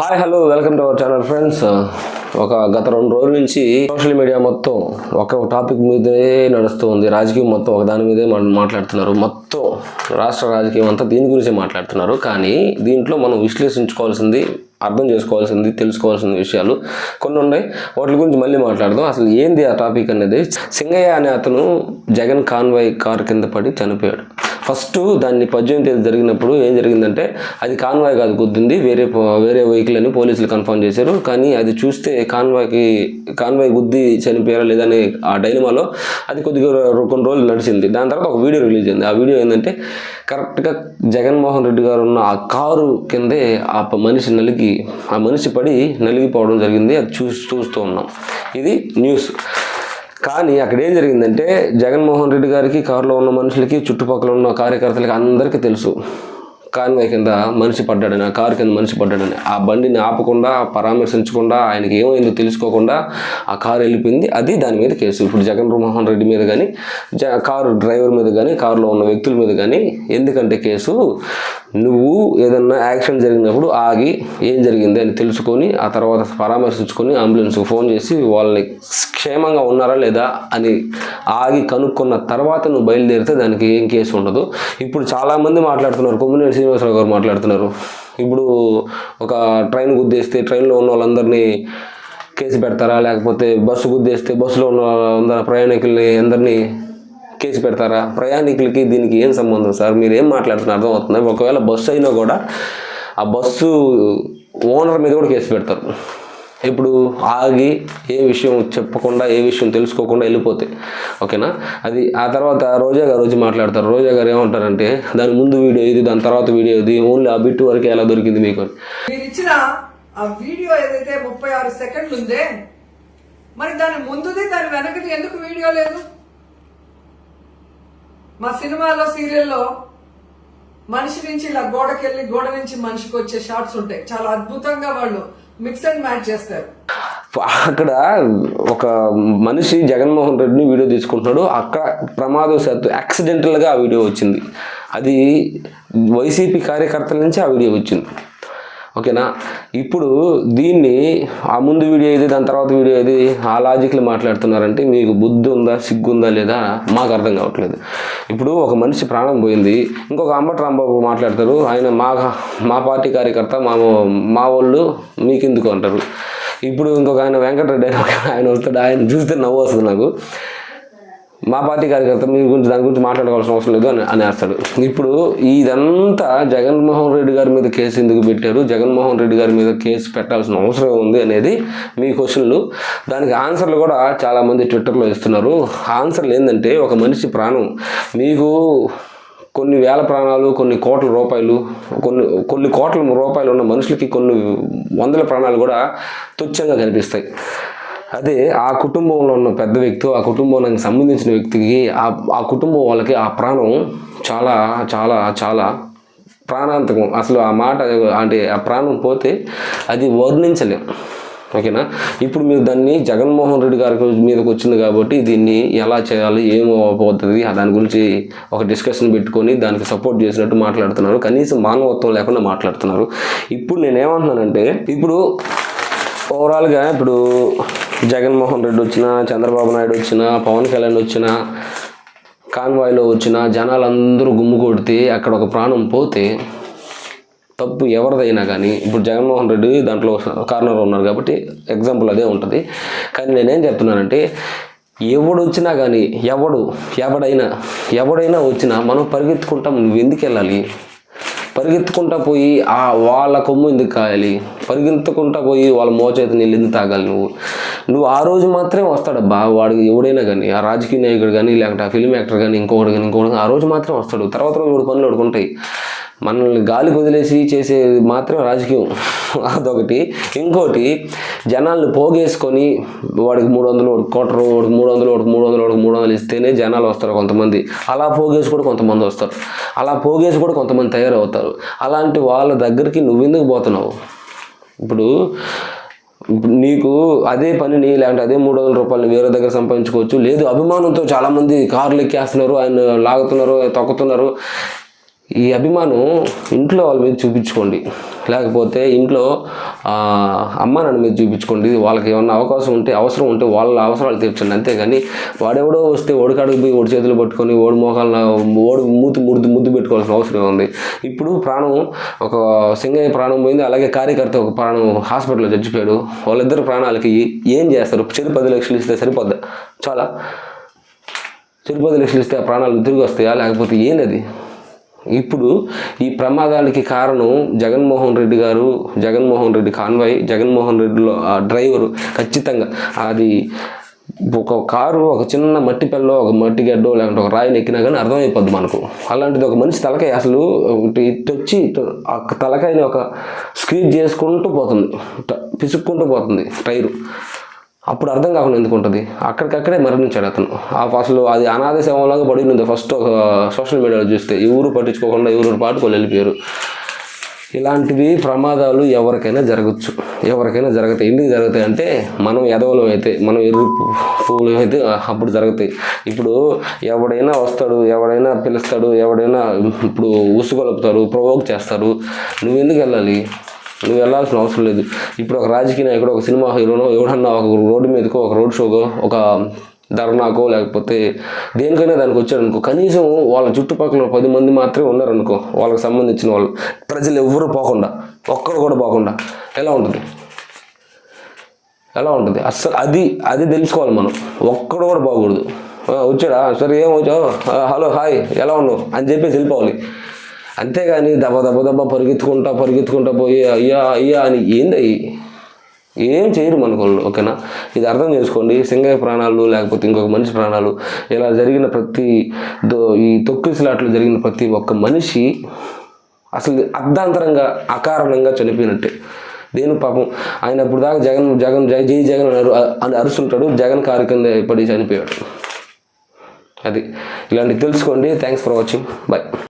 Hi hello welcome to our channel friends ఒక గత రెండు రోజుల నుంచి సోషల్ మీడియా మొత్తం ఒక టాపిక్ మీదే నడుస్తూ ఉంది. రాజకీయం మొత్తం ఒక దాని మీదే మాట్లాడుతున్నారు. మొత్తం రాష్ట్ర రాజకీయం అంతా దీని గురించే మాట్లాడుతున్నారు. కానీ దీంట్లో మనం విశ్లేషించుకోవాల్సింది అర్థం చేసుకోవాల్సింది తెలుసుకోవాల్సిన విషయాలు కొన్ని ఉన్నాయి. వాటి గురించి మళ్ళీ మాట్లాడదాం. అసలు ఏంది ఆ టాపిక్ అనేది? సింగయ్య అనే అతను జగన్ కాన్వాయ్ కార్ కింద పడి చనిపోయాడు. ఫస్ట్ దాన్ని పద్దెనిమిది తేదీ జరిగినప్పుడు ఏం జరిగిందంటే అది కాన్వాయ్ కాదు గుద్దింది వేరే వేరే వెహికల్ అని పోలీసులు కన్ఫర్మ్ చేశారు. కానీ అది చూస్తే కాన్వాయ్కి కాన్వాయ్ గుద్ది చనిపోయారా లేదని ఆ డైలమాలో అది కొద్దిగా కొన్ని రోజులు నడిచింది. దాని తర్వాత ఒక వీడియో రిలీజ్ అయింది. ఆ వీడియో ఏంటంటే కరెక్ట్గా జగన్మోహన్ రెడ్డి గారు ఉన్న ఆ కారు కిందే ఆ మనిషి నలిగి ఆ మనిషి పడి నలిగిపోవడం జరిగింది. అది చూసి చూస్తూ ఉన్నాం. ఇది న్యూస్. కానీ అక్కడ ఏం జరిగిందంటే జగన్మోహన్ రెడ్డి గారికి కారులో ఉన్న మనుషులకి చుట్టుపక్కల ఉన్న కార్యకర్తలకి అందరికీ తెలుసు. కాన్వాయ్ కింద మనిషి పడ్డాడని ఆ కారు కింద మనిషి పడ్డాడని. ఆ బండిని ఆపకుండా పరామర్శించకుండా ఆయనకి ఏమైందో తెలుసుకోకుండా ఆ కారు వెళ్ళిపోయింది. అది దాని మీద కేసు. ఇప్పుడు జగన్మోహన్ రెడ్డి మీద కానీ జ కారు డ్రైవర్ మీద కానీ కారులో ఉన్న వ్యక్తుల మీద కానీ ఎందుకంటే కేసు? నువ్వు ఏదన్నా యాక్సిడెంట్ జరిగినప్పుడు ఆగి ఏం జరిగింది అని తెలుసుకొని ఆ తర్వాత పరామర్శించుకొని అంబులెన్స్కి ఫోన్ చేసి వాళ్ళని క్షేమంగా ఉన్నారా లేదా అని ఆగి కనుక్కున్న తర్వాత నువ్వు బయలుదేరితే దానికి ఏం కేసు ఉండదు. ఇప్పుడు చాలామంది మాట్లాడుతున్నారు కొమ్మినేని శ్రీనివాసరావు గారు మాట్లాడుతున్నారు. ఇప్పుడు ఒక ట్రైన్ గుద్దేస్తే ట్రైన్లో ఉన్న వాళ్ళందరినీ కేసు పెడతారా? లేకపోతే బస్సు గుద్దేస్తే బస్సులో ఉన్న ప్రయాణికుల్ని అందరినీ కేసు పెడతారా? ప్రయాణికులకి దీనికి ఏం సంబంధం సార్? మీరు ఏం మాట్లాడుతున్నారు అర్థమవుతుంది? ఒకవేళ బస్సు అయినా కూడా ఆ బస్సు ఓనర్ మీద కూడా కేసు పెడతారు. ఇప్పుడు ఆగి ఏ విషయం చెప్పకుండా ఏ విషయం తెలుసుకోకుండా వెళ్ళిపోతే ఓకేనా? అది ఆ తర్వాత రోజా గారు రోజు మాట్లాడతారు. రోజా గారు ఏమంటారంటే దాని ముందు వీడియో ఇది దాని తర్వాత వీడియో ఇది ఓన్లీ ఆ బిట్టు వరకు ఎలా దొరికింది మీకు? అని. మీరు ఇచ్చిన ఆ వీడియో ఏదైతే ముప్పై ఆరు సెకండ్లు ఉందే మరి దాని ముందుది దాని వెనకది ఎందుకు వీడియో లేదు? మా సినిమాలో సీరియల్లో మనిషి నుంచి ఇలా గోడకెళ్ళి గోడ నుంచి మనిషికి వచ్చే షార్ట్స్ ఉంటాయి. చాలా అద్భుతంగా వాళ్ళు మిక్స్ అండ్ మ్యాచ్ చేస్తారు. అక్కడ ఒక మనిషి జగన్మోహన్ రెడ్డిని వీడియో తీసుకుంటున్నాడు. అక్కడ ప్రమాదవశాత్తు యాక్సిడెంటల్గా ఆ వీడియో వచ్చింది. అది వైసీపీ కార్యకర్తల నుంచి ఆ వీడియో వచ్చింది. ఓకేనా? ఇప్పుడు దీన్ని ఆ ముందు వీడియో ఇది దాని తర్వాత వీడియో ఇది ఆ లాజిక్లు మాట్లాడుతున్నారంటే మీకు బుద్ధి ఉందా సిగ్గు ఉందా లేదా మాకు అర్థం కావట్లేదు. ఇప్పుడు ఒక మనిషి ప్రాణం పోయింది ఇంకొక అంబటి రాంబాబు మాట్లాడతారు ఆయన మా మా పార్టీ కార్యకర్త మా మా వాళ్ళు మీకెందుకు అంటారు. ఇప్పుడు ఇంకొక ఆయన వెంకటరెడ్డి ఆయన వస్తాడు ఆయన చూస్తే నవ్వు వస్తుంది నాకు. మా పార్టీ కార్యకర్త మీ గురించి దాని గురించి మాట్లాడుకోవాల్సిన అవసరం లేదు అని అనేస్తాడు ఇప్పుడు ఇదంతా జగన్మోహన్ రెడ్డి గారి మీద కేసు ఎందుకు పెట్టారు? జగన్మోహన్ రెడ్డి గారి మీద కేసు పెట్టాల్సిన అవసరం ఉంది అనేది మీ క్వశ్చన్లు. దానికి ఆన్సర్లు కూడా చాలామంది ట్విట్టర్లో ఇస్తున్నారు ఆన్సర్లు ఏంటంటే ఒక మనిషి ప్రాణం. మీకు కొన్ని వేల ప్రాణాలు కొన్ని కోట్ల రూపాయలు కొన్ని కొన్ని కోట్ల రూపాయలు ఉన్న మనుషులకి కొన్ని వందల ప్రాణాలు కూడా తుచ్చంగా కనిపిస్తాయి. అదే ఆ కుటుంబంలో ఉన్న పెద్ద వ్యక్తి ఆ కుటుంబానికి సంబంధించిన వ్యక్తికి ఆ ఆ కుటుంబం వాళ్ళకి ఆ ప్రాణం చాలా చాలా చాలా ప్రాణాంతకం. అసలు ఆ మాట అంటే ఆ ప్రాణం పోతే అది వర్ణించలేం. ఓకేనా? ఇప్పుడు మీరు దాన్ని జగన్మోహన్ రెడ్డి గారి మీదకి వచ్చింది కాబట్టి దీన్ని ఎలా చేయాలి ఏమవుతుంది దాని గురించి ఒక డిస్కషన్ పెట్టుకొని దానికి సపోర్ట్ చేసినట్టు మాట్లాడుతున్నారు. కనీసం మానవత్వం లేకుండా మాట్లాడుతున్నారు. ఇప్పుడు నేనేమంటున్నానంటే ఇప్పుడు ఓవరాల్గా ఇప్పుడు జగన్మోహన్ రెడ్డి వచ్చిన చంద్రబాబు నాయుడు వచ్చిన పవన్ కళ్యాణ్ వచ్చిన కాన్వాయ్లో వచ్చిన జనాలందరూ గుమ్ము కొడితే అక్కడ ఒక ప్రాణం పోతే తప్పు ఎవరిదైనా కానీ ఇప్పుడు జగన్మోహన్ రెడ్డి దాంట్లో కార్నర్ ఉన్నారు కాబట్టి ఎగ్జాంపుల్ అదే ఉంటుంది. కానీ నేనేం చెప్తున్నానంటే ఎవడు వచ్చినా కానీ ఎవడు ఎవడైనా ఎవడైనా వచ్చినా మనం పరిగెత్తుకుంటాం నువ్వు ఎందుకు వెళ్ళాలి? పరిగెత్తుకుంటా పోయి ఆ వాళ్ళ కొమ్ము ఎందుకు కాయాలి? పరిగెత్తుకుంటా పోయి వాళ్ళ మోచేతి నీళ్ళు ఎందుకు తాగాలి నువ్వు? నువ్వు ఆ రోజు మాత్రమే వస్తాడబ్బా వాడికి ఎవడైనా కానీ ఆ రాజకీయ నాయకుడు కానీ లేకపోతే ఆ ఫిల్మ్ యాక్టర్ కానీ ఇంకొకటి కానీ ఇంకొకటి ఆ రోజు మాత్రమే వస్తాడు. తర్వాత రోజు మూడు పనులు వాడుకుంటాయి మనల్ని గాలి వదిలేసి చేసేది మాత్రం రాజకీయం. అదొకటి. ఇంకోటి జనాల్ని పోగేసుకొని వాడికి మూడు వందలు వాడికి కోటరు వాడికి మూడు వందలు వాడికి మూడు వందలు వాడికి మూడు వందలు ఇస్తేనే జనాలు వస్తారు కొంతమంది. అలా పోగేసి కూడా కొంతమంది వస్తారు. అలా పోగేసి కూడా కొంతమంది తయారవుతారు. అలాంటి వాళ్ళ దగ్గరికి నువ్వెందుకు పోతున్నావు? ఇప్పుడు నీకు అదే పనిని లేదంటే అదే మూడు వందల రూపాయలు వేరే దగ్గర సంపాదించుకోవచ్చు. లేదు అభిమానంతో చాలామంది కార్లు ఎక్కేస్తున్నారు ఆయన లాగుతున్నారు తొక్కుతున్నారు. ఈ అభిమానం ఇంట్లో వాళ్ళ మీద చూపించుకోండి. లేకపోతే ఇంట్లో అమ్మ నాన్న మీద చూపించుకోండి. వాళ్ళకి ఏమన్నా అవకాశం ఉంటే అవసరం ఉంటే వాళ్ళ అవసరాలు తీర్చండి. అంతేగాని వాడెవడో వస్తే ఓడికాడికి పోయి ఓడి చేతులు పట్టుకొని ఓడి మోకాలను ఓడి మూతి ముద్దు ముద్దు పెట్టుకోవాల్సిన అవసరం ఉంది ఇప్పుడు ప్రాణం ఒక సింగయ్య ప్రాణం పోయింది. అలాగే కార్యకర్త ఒక ప్రాణం హాస్పిటల్లో చచ్చిపోయాడు. వాళ్ళిద్దరు ప్రాణాలకి ఏం చేస్తారు? చెరు పది లక్షలు ఇస్తే సరిపోద్దా? చాలా. చెరు పది లక్షలు ఇస్తే ఆ ప్రాణాలు తిరిగి వస్తాయా? లేకపోతే ఏంది ఇప్పుడు ఈ ప్రమాదానికి కారణం జగన్మోహన్ రెడ్డి గారు జగన్మోహన్ రెడ్డి కాన్వాయ్ జగన్మోహన్ రెడ్డిలో ఆ డ్రైవరు ఖచ్చితంగా. అది ఒక కారు ఒక చిన్న మట్టి పెళ్ళో ఒక మట్టి గడ్డో లేకుంటే ఒక రాయిని ఎక్కినా కానీ అర్థమైపోద్ది మనకు. అలాంటిది ఒక మనిషి తలకాయ అసలు వచ్చి ఆ తలకాయని ఒక స్క్రీజ్ చేసుకుంటూ పోతుంది. పిసుక్కుంటూ పోతుంది టైరు. అప్పుడు అర్థం కాకుండా ఎందుకు ఉంటుంది? అక్కడికక్కడే మరణించాడు అతను. ఆ అసలు అది అనాథ సేవలాగా పడి ఉంది ఫస్ట్ ఒక సోషల్ మీడియాలో చూస్తే ఎవరు పట్టించుకోకుండా ఎవరు పాటుకొని వెళ్ళిపోయారు. ఇలాంటివి ప్రమాదాలు ఎవరికైనా జరగచ్చు. ఎవరికైనా జరుగుతాయి. ఎందుకు జరుగుతాయి అంటే మనం ఎదవలం అయితే మనం ఎర్రి పువ్వులు అయితే అప్పుడు జరుగుతాయి. ఇప్పుడు ఎవడైనా వస్తాడు ఎవడైనా పిలుస్తాడు ఎవడైనా ఇప్పుడు ఉసుగొలుపుతారు ప్రొవోక్ చేస్తారు నువ్వు ఎందుకు వెళ్ళాలి? నువ్వు వెళ్ళాల్సిన అవసరం లేదు. ఇప్పుడు ఒక రాజకీయ నాయకుడు ఒక సినిమా హీరోనో ఎవడన్నా ఒక రోడ్డు మీదకో ఒక రోడ్ షోకో ఒక ధర్నాకో లేకపోతే దేనికైనా దానికి వచ్చాడు అనుకో కనీసం వాళ్ళ చుట్టుపక్కల పది మంది మాత్రమే ఉన్నారనుకో వాళ్ళకి సంబంధించిన వాళ్ళు ప్రజలు ఎవ్వరూ పోకుండా ఒక్కడు కూడా పోకుండా ఎలా ఉంటుంది? ఎలా ఉంటుంది? అస్సలు అది అది తెలుసుకోవాలి మనం. ఒక్కడు కూడా పోకూడదు. వచ్చాడా? సరే ఏం వచ్చావు? హలో హాయ్ ఎలా ఉన్నావు? అని చెప్పేసి వెళ్ళిపోవాలి. అంతేగాని దబ దబ దెబ్బ పరిగెత్తుకుంటా పరిగెత్తుకుంటా పోయి అయ్యా అయ్యా అని ఏంది? ఏం చేయరు మనకోళ్ళు ఓకేనా? ఇది అర్థం చేసుకోండి. సింగయ్య ప్రాణాలు లేకపోతే ఇంకొక మనిషి ప్రాణాలు. ఇలా జరిగిన ప్రతి దో- ఈ తొక్కిసలాట్లు జరిగిన ప్రతి ఒక్క మనిషి అసలు అర్ధాంతరంగా అకారణంగా చనిపోయినట్టే. దేని పాపం? ఆయన ఇప్పుడు దాకా జగన్ జగన్ జై జై జగన్ అని అరు- అని అరుస్తుంటాడు. జగన్ కారు కింద పడి చనిపోయాడు. అది. ఇలాంటివి తెలుసుకోండి. Thanks for watching bye